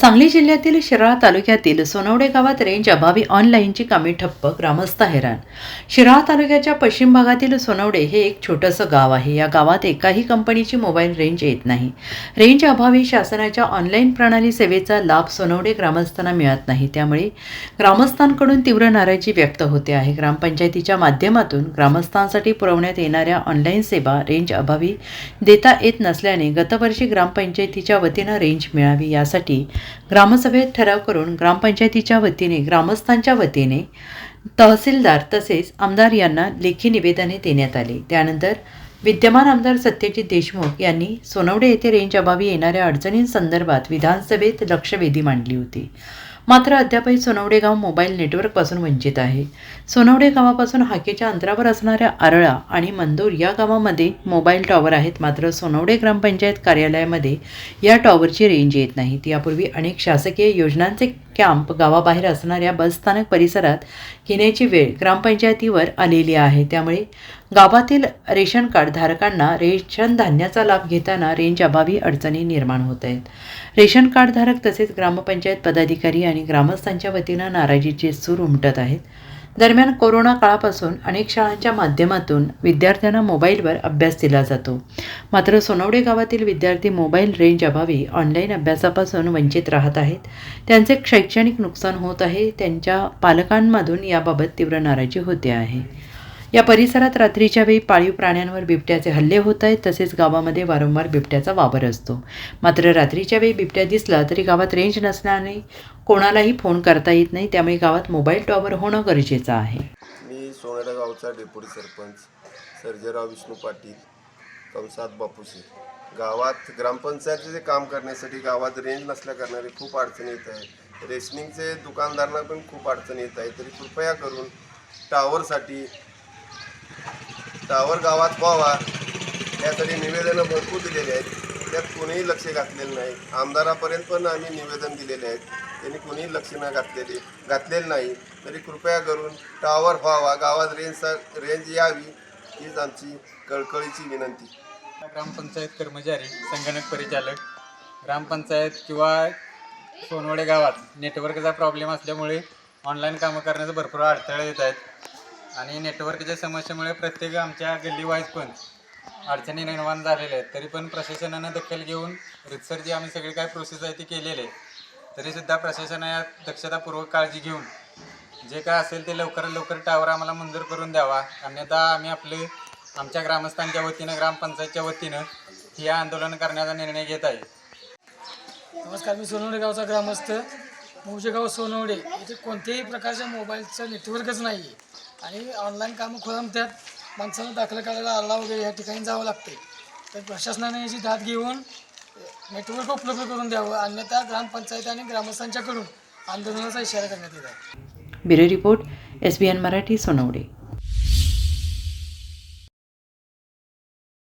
सांगली जिल्ह्यातील शिराळा तालुक्यातील सोनवडे गावात रेंज अभावी ऑनलाईनची कामे ठप्प ग्रामस्थ हैराण. शिराळा तालुक्याच्या पश्चिम भागातील सोनवडे हे एक छोटंसं गाव आहे. या गावात एकाही कंपनीची मोबाईल रेंज येत नाही. रेंज अभावी शासनाच्या ऑनलाईन प्रणाली सेवेचा लाभ सोनवडे ग्रामस्थांना मिळत नाही. त्यामुळे ग्रामस्थांकडून तीव्र नाराजी व्यक्त होते आहे. ग्रामपंचायतीच्या माध्यमातून ग्रामस्थांसाठी पुरवण्यात येणाऱ्या ऑनलाईन सेवा रेंज अभावी देता येत नसल्याने गतवर्षी ग्रामपंचायतीच्या वतीनं रेंज मिळावी यासाठी ग्रामसभेत ठराव करून ग्रामपंचायतीच्या वतीने ग्रामस्थांच्या वतीने तहसीलदार तसेच आमदार यांना लेखी निवेदने देण्यात आली. त्यानंतर विद्यमान आमदार सत्यजित देशमुख यांनी सोनवडे येथे रेंज अभावी येणाऱ्या अडचणींसंदर्भात विधानसभेत लक्षवेधी मांडली होती. मात्र अद्यापही सोनवडे गाव मोबाईल नेटवर्कपासून वंचित आहे. सोनवडे गावापासून हाकेच्या अंतरावर असणाऱ्या आरळा आणि मंदूर या गावामध्ये मोबाईल टॉवर आहेत. मात्र सोनवडे ग्रामपंचायत कार्यालयामध्ये या टॉवरची रेंज येत नाहीत यापूर्वी अनेक शासकीय योजनांचे कॅम्प गावाबाहेर असणाऱ्या बसस्थानक परिसरात घेण्याची वेळ ग्रामपंचायतीवर आलेली आहे. त्यामुळे गावातील रेशन कार्ड धारकांना रेशन धान्याचा लाभ घेताना रेंज अभावी अडचणी निर्माण होत आहेत. रेशन कार्ड धारक तसेच ग्रामपंचायत पदाधिकारी आणि ग्रामस्थांच्या वतीनं नाराजीचे सूर उमटत आहेत. दरम्यान कोरोना काळापासून अनेक शाळांच्या माध्यमातून विद्यार्थ्यांना मोबाईलवर अभ्यास दिला जातो. मात्र सोनवडे गावातील विद्यार्थी मोबाईल रेंज अभावी ऑनलाईन अभ्यासापासून वंचित राहत आहेत. त्यांचे शैक्षणिक नुकसान होत आहे. त्यांच्या पालकांमधून याबाबत तीव्र नाराजी होते आहे. या परिसरात रात्रीच्या वेळी पाळीव प्राण्यांवर बिबट्याचे हल्ले होत आहेत तसेच गावामध्ये वारंवार बिबट्याचा वावर असतो. मात्र रात्रीच्या वेळी बिबट्या दिसला तरी गावात रेंज नसल्याने कोणालाही फोन करता येत नाही त्यामुळे गावात मोबाईल टॉवर होणं गरजेचं आहे. मी सोनेरा गावचा डेप्युटी सरपंच सर्जेराव विष्णू पाटील कंसात बापूशी गावात ग्रामपंचायतीचे काम करण्यासाठी गावात रेंज नसल्या कारणाने खूप अडचणी येत आहेत. रेशनिंगचे दुकानदारांना पण खूप अडचणी येत आहे तरी कृपया करून टावरसाठी टावर गावात व्हावा यासाठी निवेदनं भरपूर दिलेली आहेत. त्यात कोणीही लक्ष घातलेलं नाही. आमदारापर्यंत पण आम्ही निवेदन दिलेले आहेत. त्यांनी कोणीही लक्ष न घातलेले घातलेलं नाही. तरी कृपया करून टावर व्हावा गावात रेंजचा रेंज यावी हीच आमची कळकळीची विनंती. ग्रामपंचायत कर्मचारी संगणक परिचालक ग्रामपंचायत किंवा सोनवडे गावात नेटवर्कचा प्रॉब्लेम असल्यामुळे ऑनलाईन कामं करण्याचं भरपूर अडथळे येत आहेत. आणि नेटवर्कच्या समस्येमुळे प्रत्येक आमच्या गल्लीवाईज पण अडचणी निर्माण झालेल्या आहेत. तरी पण प्रशासनानं दखल घेऊन रितसर जी आम्ही सगळी काय प्रोसेस आहे ती केलेली आहे. तरीसुद्धा प्रशासनानं या दक्षतापूर्वक काळजी घेऊन जे काय असेल ते लवकरात लवकर टावर आम्हाला मंजूर करून द्यावा. अन्यथा आम्ही आपले आमच्या ग्रामस्थांच्या वतीनं ग्रामपंचायतच्या वतीनं हे आंदोलन करण्याचा निर्णय घेत आहे. नमस्कार मी सोनवडे गावचा ग्रामस्थ. मौजे गाव सोनवडे इथे कोणत्याही प्रकारच्या मोबाईलचं नेटवर्कच नाही आहे आणि ऑनलाईन कामं खोळंबतात माणसानं दाखल करायला आला वगैरे या ठिकाणी जावं लागते तर प्रशासनाने याची दाद घेऊन नेटवर्क उपलब्ध करून द्यावं. अन्यथा ग्रामपंचायत आणि ग्रामस्थांच्याकडून आंदोलनाचा इशारा करण्यात येत आहे. Bureau report S B N Marathi Sonawade.